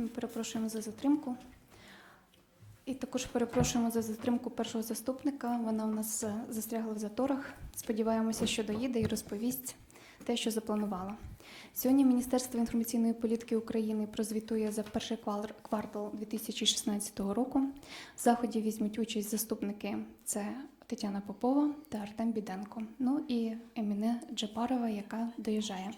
Ми перепрошуємо за затримку. І також перепрошуємо за затримку першого заступника. Вона у нас е, застрягла в заторах. Сподіваємося, що доїде і розповість те, що запланувала. Сьогодні Міністерство інформаційної політики України прозвітує за перший квар- квартал 2016 року. В заході візьмуть участь заступники це Тетяна Попова та Артем Біденко. Ну і Еміне Джапарова, яка доїжджає.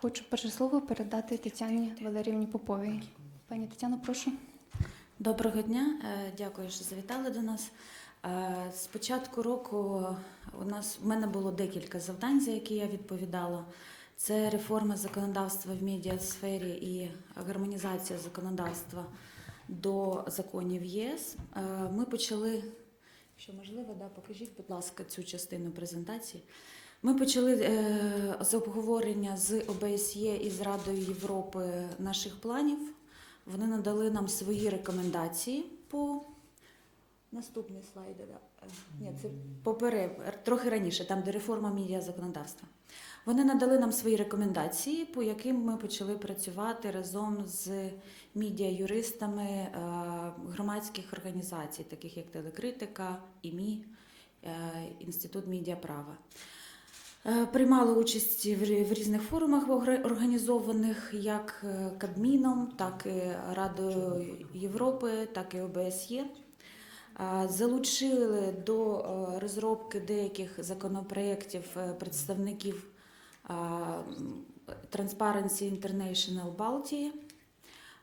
Хочу перше слово передати Тетяні Валеріївні Поповій. Пані Тетяно, прошу. Доброго дня, Е, дякую, що завітали до нас. Е, З початку року у нас в мене було декілька завдань, за які я відповідала. Це реформа законодавства в медіасфері і гармонізація законодавства до законів ЄС. Е, Ми почали, якщо можливо, да, покажіть, будь ласка, цю частину презентації. Ми почали з обговорення з ОБСЄ і з Радою Європи наших планів. Вони надали нам свої рекомендації по наступний слайд. Да. Е, Ні, це поперед, трохи раніше, там де реформа медіа законодавства. Вони надали нам свої рекомендації, по яким ми почали працювати разом з медіа-юристами е, громадських організацій, таких як Телекритика, ІМІ, е, Інститут медіаправа. Е, Приймали участь в різних форумах організованих як е, Кабміном, так і Радою Європи, так і ОБСЄ. Е, Залучили до е, розробки деяких законопроєктів е, представників е, Transparency International Балтії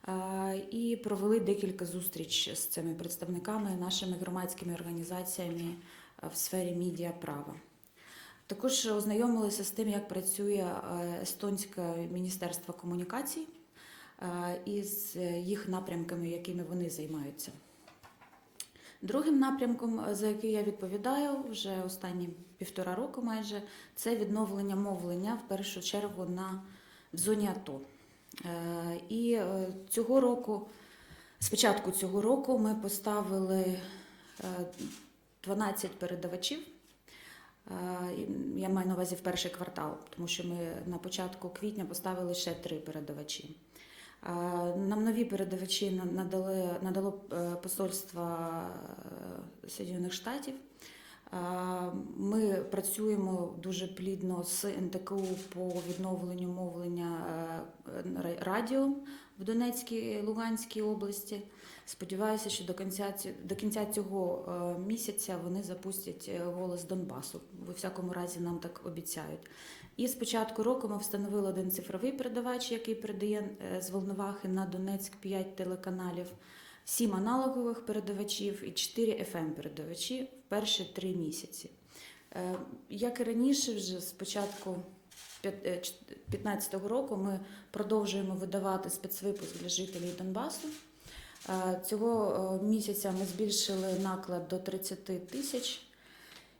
е, і провели декілька зустріч з цими представниками, нашими громадськими організаціями е, в сфері медіа права. Також ознайомилися з тим, як працює е, Естонське міністерство комунікацій е, і з їх напрямками, якими вони займаються. Другим напрямком, е, за який я відповідаю вже останні півтора року майже, це відновлення мовлення в першу чергу на в зоні АТО. І цього року, спочатку цього року, ми поставили е, 12 передавачів. Е, Я маю на увазі в перший квартал, тому що ми на початку квітня поставили ще три передавачі. Е, Нам нові передавачі надали, надало е, посольство е, Штатів. Е, Ми працюємо дуже плідно з НТКУ по відновленню мовлення е, радіо в Донецькій Луганській області. Сподіваюся, що до кінця до кінця цього е, місяця вони запустять голос Донбасу. У всякому разі нам так обіцяють. І з початку року ми встановили один цифровий передавач, який передає з Волновахи на Донецьк 5 телеканалів, 7 аналогових передавачів і 4 fm передавачі в перші три місяці. Е, Як і раніше, вже з початку 2015 року ми продовжуємо видавати спецвипуск для жителів Донбасу. Е, Цього е, місяця ми збільшили наклад до 30 тисяч.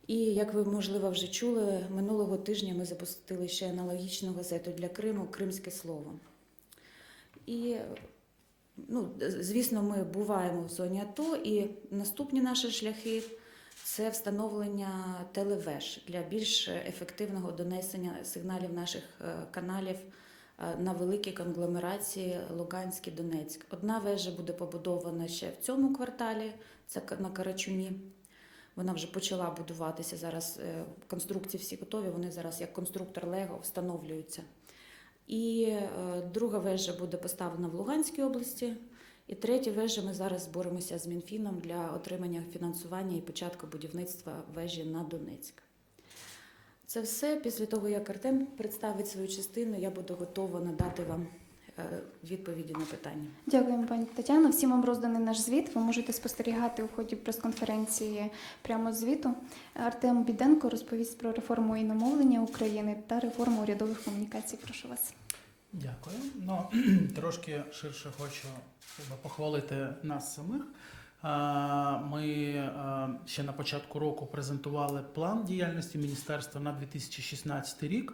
І як ви можливо вже чули, минулого тижня ми запустили ще аналогічну газету для Криму Кримське слово. І ну, звісно, ми буваємо в зоні АТО, і наступні наші шляхи це встановлення телевеж для більш ефективного донесення сигналів наших е, каналів е, на великі конгломерації Луганськ і Донецьк. Одна вежа буде побудована ще в цьому кварталі, це на Карачуні. Вона вже почала будуватися зараз. е, Конструкції всі готові. Вони зараз як конструктор Лего встановлюються. І е, друга вежа буде поставлена в Луганській області. І третя вежа ми зараз боремося з Мінфіном для отримання фінансування і початку будівництва вежі на Донецьк. Це все. Після того, як Артем представить свою частину, я буду готова надати вам відповіді на питання. Дякуємо, пані Тетяно. Всім вам розданий наш звіт. Ви можете спостерігати у ході прес-конференції прямо з звіту. Артем Біденко розповість про реформу іномовлення України та реформу урядових комунікацій. Прошу вас. Дякую. Ну, трошки ширше хочу похвалити нас самих. Ми ще на початку року презентували план діяльності міністерства на 2016 рік.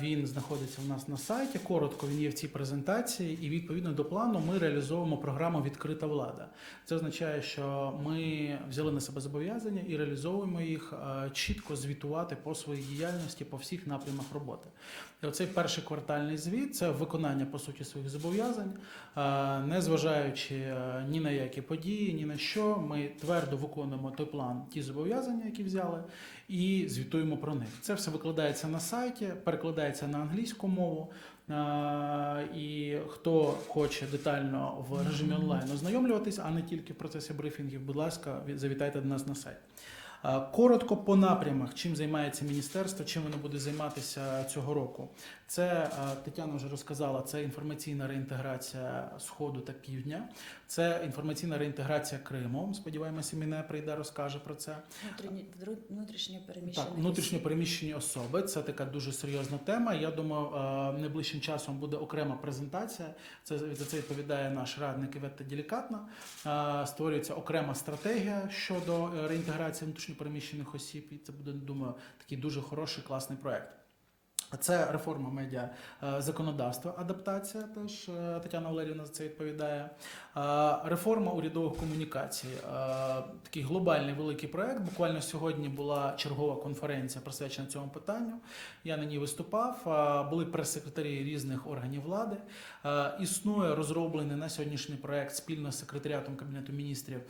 Він знаходиться у нас на сайті. Коротко він є в цій презентації, і відповідно до плану ми реалізовуємо програму Відкрита влада. Це означає, що ми взяли на себе зобов'язання і реалізовуємо їх чітко звітувати по своїй діяльності по всіх напрямах роботи. І оцей перший квартальний звіт це виконання по суті своїх зобов'язань, не зважаючи ні на які події, ні на що. Ми твердо виконуємо той план, ті зобов'язання, які взяли, і звітуємо про них. Це все викладається на сайті, перекладається на англійську мову. І хто хоче детально в режимі онлайн ознайомлюватись, а не тільки в процесі брифінгів, будь ласка, завітайте до нас на сайт. Коротко по напрямах, чим займається міністерство, чим воно буде займатися цього року. Це Тетяна вже розказала. Це інформаційна реінтеграція Сходу та Півдня, це інформаційна реінтеграція Криму. Сподіваємося, Міне прийде, розкаже про це. Внутрішні, внутрішньо переміщені. Так, внутрішньо переміщені особи це така дуже серйозна тема. Я думаю, найближчим часом буде окрема презентація. Це за це відповідає наш радник Іветта Делікатна. Створюється окрема стратегія щодо е, реінтеграції внутрішньопереміщених осіб. І це буде, думаю, такий дуже хороший класний проект. Це реформа медіа е, законодавства, адаптація. Теж е, Тетяна Валерівна за це відповідає. Е, Реформа урядових комунікацій. Такий глобальний великий проект. Буквально сьогодні була чергова конференція присвячена цьому питанню. Я на ній виступав. Були прес-секретарі різних органів влади. Існує розроблений на сьогоднішній проект спільно з секретаріатом Кабінету міністрів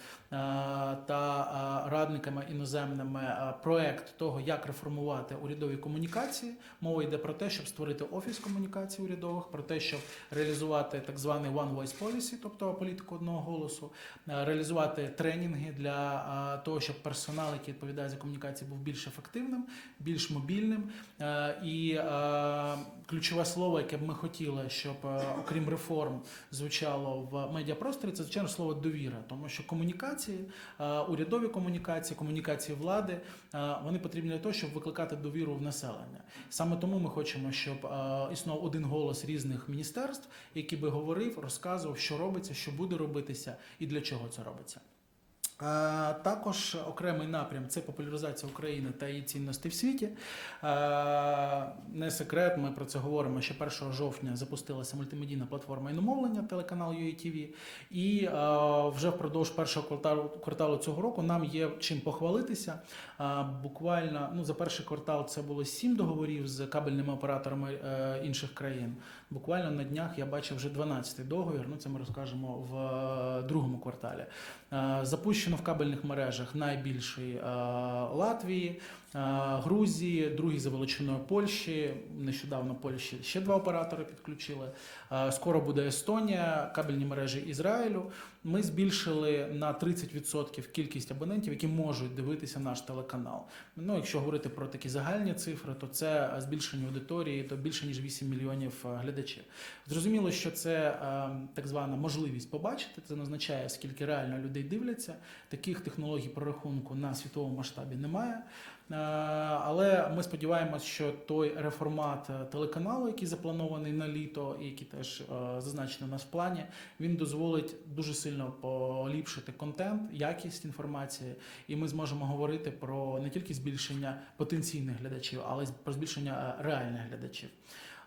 та радниками іноземними проект того, як реформувати урядові комунікації. Мова йде про те, щоб створити офіс комунікацій урядових, про те, щоб реалізувати так званий One Voice Policy, тобто політику одного голосу, е, реалізувати тренінги для е, того, щоб персонал, який відповідає за комунікації, був більш ефективним, більш мобільним. Е, І ключове слово, яке б ми хотіли, щоб окрім реформ звучало в медіапросторі, це звичайно слово довіра, тому що комунікації, урядові комунікації, комунікації влади, вони потрібні для того, щоб викликати довіру в населення. Саме тому ми хочемо, щоб е, існував один голос різних міністерств, який би говорив, розказував, що робиться, що буде робитися і для чого це робиться. Е, Також окремий напрям це популяризація України та її цінностей в світі. Е, Не секрет, ми про це говоримо. Ще 1 жовтня запустилася мультимедійна платформа іномовлення, телеканал UATV. І е, вже впродовж першого кварталу, цього року нам є чим похвалитися. Буквально ну, за перший квартал це було сім договорів з кабельними операторами інших країн. Буквально на днях я бачив вже 12-й договір. Ну це ми розкажемо в другому кварталі. Е, Запущено в кабельних мережах найбільший е, Латвії, Грузії, другий за величиною Польщі. Нещодавно Польщі ще два оператори підключили. Е, Скоро буде Естонія, кабельні мережі Ізраїлю. Ми збільшили на 30% кількість абонентів, які можуть дивитися наш телеканал. Ну, якщо говорити про такі загальні цифри, то це збільшення аудиторії, то більше ніж 8 мільйонів е, глядачів. Зрозуміло, що це е, так звана можливість побачити. Це не означає, скільки реально людей дивляться. Таких технологій прорахунку на світовому масштабі немає. Е, Але ми сподіваємось, що той реформат е, телеканалу, який запланований на літо, і який теж е, зазначений у нас в плані, він дозволить дуже сильно поліпшити контент, якість інформації, і ми зможемо говорити про не тільки збільшення потенційних глядачів, але й про збільшення реальних глядачів.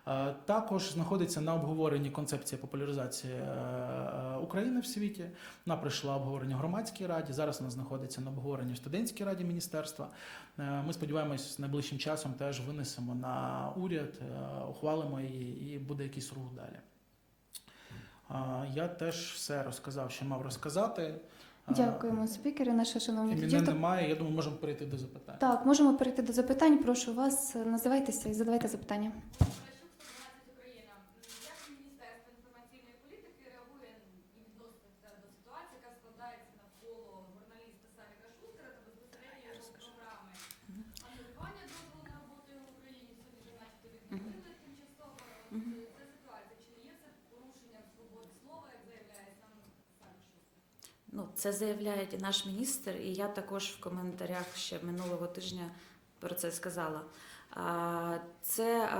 Е, Також знаходиться на обговоренні концепція популяризації е, е, України в світі. Вона пройшла обговорення в громадській раді. Зараз вона знаходиться на обговоренні в студентській раді міністерства. Ми сподіваємось, найближчим часом теж винесемо на уряд, ухвалимо її, і буде якийсь рух далі. Я теж все розказав, що мав розказати. Дякуємо, спікери, наші шановні І глядачі. немає. Я думаю, можемо перейти до запитань. Так, можемо перейти до запитань. Прошу вас, називайтеся і задавайте запитання. Україна. Як Міністерство інформаційної політики реагує і відноситься до ситуації, яка складається навколо журналіста Савіка Шустера та безпосередньо його програми? Анулювання дозволу на роботу його в Україні сьогодні вже начебто відновили тимчасово. Ця ситуація, чи не є це порушенням свободи слова, як заявляє сам Савік Шустер? Ну, це заявляє і наш міністр, і я також в коментарях ще минулого тижня про це сказала. Це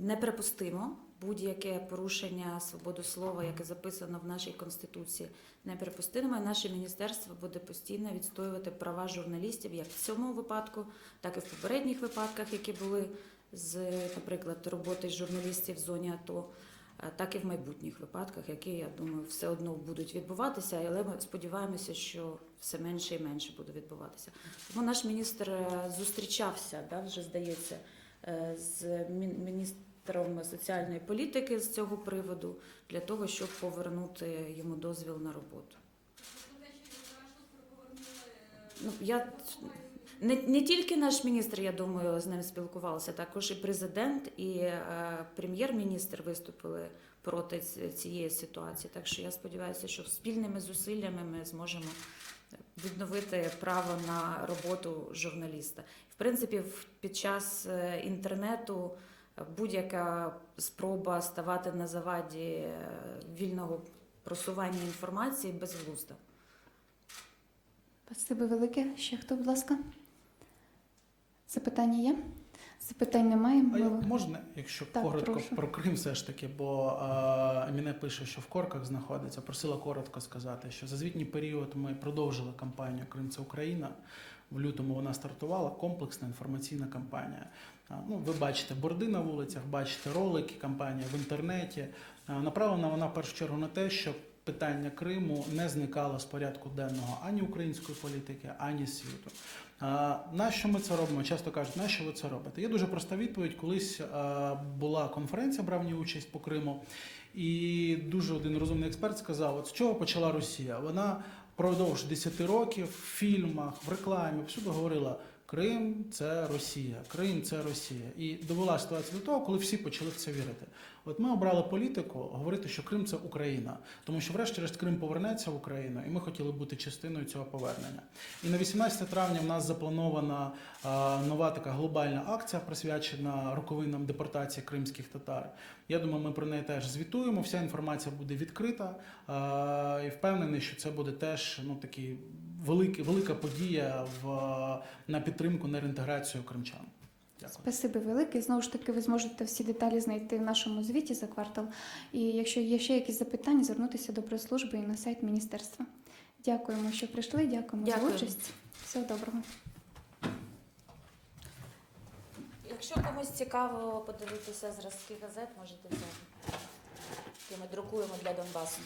неприпустимо. Будь-яке порушення свободи слова, яке записано в нашій конституції, неприпустимо. І Наше міністерство буде постійно відстоювати права журналістів як в цьому випадку, так і в попередніх випадках, які були з, наприклад, роботи журналістів в зоні АТО, так і в майбутніх випадках, які, я думаю, все одно будуть відбуватися, але ми сподіваємося, що все менше і менше буде відбуватися. Тому наш міністр е, зустрічався, да, вже здається, е, з міністром соціальної політики з цього приводу для того, щоб повернути йому дозвіл на роботу. Повернули Ну, я не, не тільки наш міністр, я думаю, з ним спілкувалися, також і президент, і е, прем'єр-міністр виступили проти цієї ситуації. Так що я сподіваюся, що спільними зусиллями ми зможемо відновити право на роботу журналіста. В принципі, в- під час е, інтернету е, будь-яка спроба ставати на заваді е, вільного просування інформації безглузда. Спасибі велике. Ще хто, будь ласка? Запитання є? Запитань немає. А Ми- можна, якщо Так, коротко прошу. про Крим, все ж таки, бо е, мене пише, що в корках знаходиться. Просила коротко сказати, що за звітній період ми продовжили кампанію Крим це Україна. В лютому вона стартувала комплексна інформаційна кампанія. Ну, ви бачите борди на вулицях, бачите ролики, кампанія в інтернеті. Направлена вона в першу чергу на те, щоб питання Криму не зникало з порядку денного ані української політики, ані світу. Нащо ми це робимо? Часто кажуть, нащо ви це робите? Є дуже проста відповідь. Колись була конференція, брав в ній участь по Криму, і дуже один розумний експерт сказав: от з чого почала Росія? Вона впродовж 10 років в фільмах, в рекламі всюди говорила. Крим це Росія, Крим це Росія. І довела ситуацію до того, коли всі почали в це вірити. От ми обрали політику говорити, що Крим це Україна, тому що, врешті-решт, Крим повернеться в Україну, і ми хотіли бути частиною цього повернення. І на 18 травня в нас запланована нова така глобальна акція, присвячена роковинам депортації кримських татар. Я думаю, ми про неї теж звітуємо. Вся інформація буде відкрита і впевнений, що це буде теж ну такий великий, велика подія в на підтримку на реінтеграцію кримчан. Дякую. Спасибі велике. Знову ж таки, ви зможете всі деталі знайти в нашому звіті за квартал. І якщо є ще якісь запитання, звернутися до прес-служби і на сайт міністерства. Дякуємо, що прийшли. Дякуємо Дякую. за участь. Всього доброго. Якщо комусь цікаво подивитися зразки газет, можете взяти. Які ми друкуємо для Донбасу.